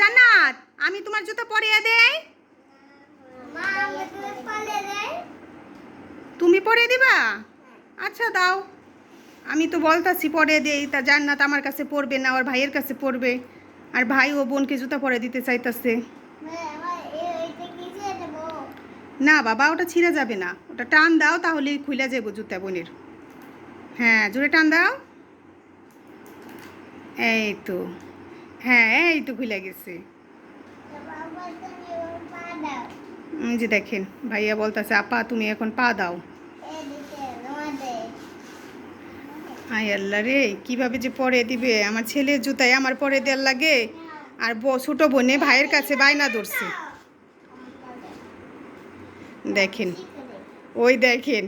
জান্নাত। আমি তোমার জুতো পরিয়ে দেই। তুমি পরে দিবা? আচ্ছা দাও। আমি তো বলতাছি পরে দেই তা জান্নাত আমার কাছে পড়বে না ওর ভাইয়ের কাছে পড়বে আর ভাই ও বোনকে জুতা পরে দিতে চাইতাছে। আমার না বাবা ওটা ছিঁড়ে যাবে না। ওটা টান দাও তাহলেই খুলে যাব জুতা বোনের। হ্যাঁ জোরে টান দাও। এই তো। হ্যাঁ এই তো খুলে গেছে। যে দেখেন, ভাইয়া বলতাছে, আপা, তুমি এখন পা দাও। আমাদের আল্লাহ রে, কীভাবে যে পরে দিবে? আমার ছেলের জুতায় আমার পরে দেওয়ার লাগে। আর ছোট বোনে ভাইয়ের কাছে বায়না ধরছে। দেখেন, ওই দেখেন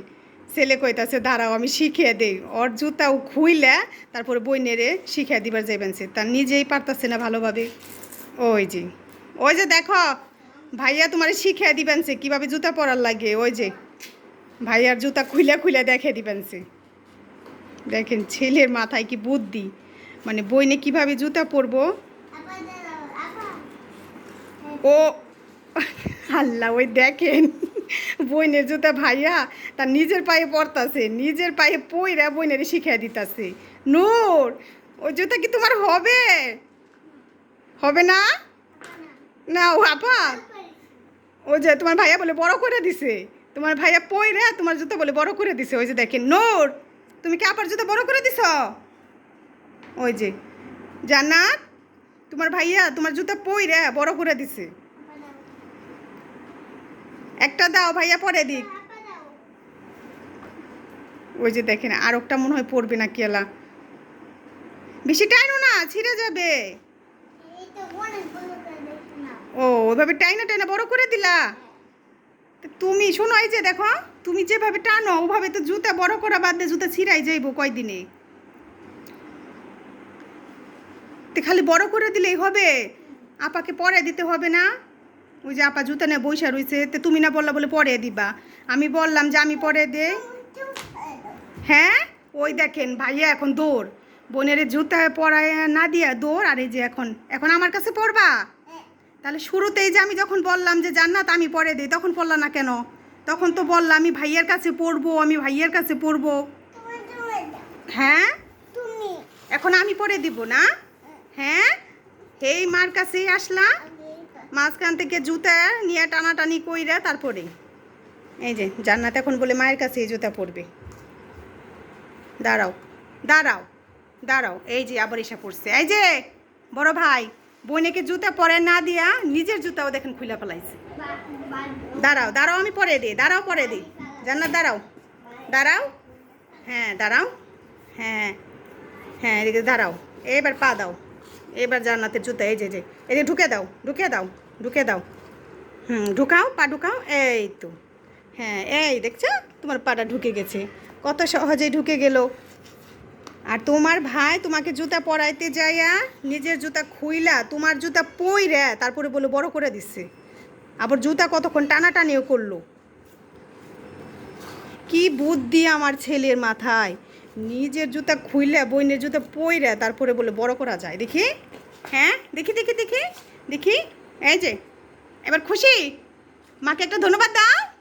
ছেলে কইতাছে দাঁড়াও আমি শিখিয়ে দেই। ওর জুতাও খুইলে তারপরে বইনেরে শিখিয়ে দিবার যাইবেন সে। তার নিজেই পারতাছে না ভালোভাবে। ওই যে। ওই যে দেখো ভাইয়া তোমার শিখিয়ে দিবেন সে কীভাবে জুতা পরার লাগে ওই যে। ভাইয়ার জুতা খুইলে খুইলে দেখে দিবেন সে। দেখেন ছেলের মাথায় কি বুদ্ধি। মানে বইনে কীভাবে জুতা পরবো? ও আল্লাহ ওই দেখেন। বইনের জুতা ভাইয়া তার নিজের পায়ে পড়তাছে নিজের পায়ে পইরা বইনের শিখিয়ে দিতাছে। নূর, ওই জুতা কি তোমার হবে? হবে না? না, ও আপা? ও যে তোমার ভাইয়া বলে বড় করে দিছে। তোমার ভাইয়া পইরা তোমার জুতা বলে বড় করে দিছে। ওই যে দেখেন, নূর, তুমি কি আপার জুতা বড় করে দিছ? ওই যে, জান্নাত, তোমার ভাইয়া তোমার জুতা পইরা বড় করে দিছে। একটা দাও ভাইয়া, পরে দিক। ওই যে দেখেন আর একটা মনে হয় পড়বে না কেলা বেশি টাইনও না, ছিঁড়ে যাবে। ও, ওইভাবে টাইনা টাইনা, বড় করে দিলা? তুমি শোনো, এই যে দেখো, তুমি যেভাবে টানো, ওভাবে তো জুতা বড় করা বাদ দিয়ে জুতা ছিঁড়াই যাইবো কয়দিনে। খালি বড় করে দিলেই হবে, আপাকে পরে দিতে হবে না? ওই যে আপা জুতা নিয়ে বৈশা রয়েছে তো তুমি না বললা বলে পরে দিবা। আমি বললাম যে আমি পরে দেই। হ্যাঁ? ওই দেখেন ভাইয়া এখন দৌড়। বোনের জুতা পরায় না দিয়া দৌড় আর এই যে এখন এখন আমার কাছে পড়বা তাহলে শুরুতেই যে আমি যখন বললাম যে জান্নাত আমি পরে দিই তখন পড়লা না কেন? তখন তো বললাম আমি ভাইয়ের কাছে পড়ব আমি ভাইয়ের কাছে পড়ব হ্যাঁ? এখন আমি পরে দিব না? হ্যাঁ? এই মার কাছেই আসলা? মাঝখান থেকে জুতা নিয়ে টানাটানি কইরা তারপরে। এই যে, জান্নাত এখন বলে মায়ের কাছে এই জুতা পরবে। দাঁড়াও দাঁড়াও দাঁড়াও, এই যে আবার এসে পড়ছে। এই যে, বড় ভাই, বোনেকে জুতা পরে না দিয়া নিজের জুতাও দেখেন খুলে ফেলাইছে। দাঁড়াও দাঁড়াও, আমি পরে দিই, দাঁড়াও, পরে দিই। জান্নাত, দাঁড়াও দাঁড়াও হ্যাঁ দাঁড়াও হ্যাঁ হ্যাঁ এদিকে দাঁড়াও, এবার পা দাও। এবার জান্নাতের জুতা, এই যে যে। এই যে ঢুকে দাও ঢুকে দাও ঢুকে দাও। হুম, ঢুকাও, পা ঢুকাও, এই তো। হ্যাঁ এই দেখছ, তোমার পাটা ঢুকে গেছে। কত সহজেই ঢুকে গেল। আর তোমার ভাই তোমাকে জুতা পরাইতে যাইয়া নিজের জুতা খুইলা, তোমার জুতা পইরা তারপরে বলে বড় করে দিচ্ছে। আবার জুতা কতক্ষণ টানাটানিও করল। কি বুদ্ধি আমার ছেলের মাথায়। নিজের জুতা খুইলে, বইনের জুতা পইরা তারপরে বলে বড় করা যায়। দেখি। হ্যাঁ? দেখি দেখি দেখি দেখি। এই যে, এবার খুশি? মাকে একটা ধন্যবাদ দাও।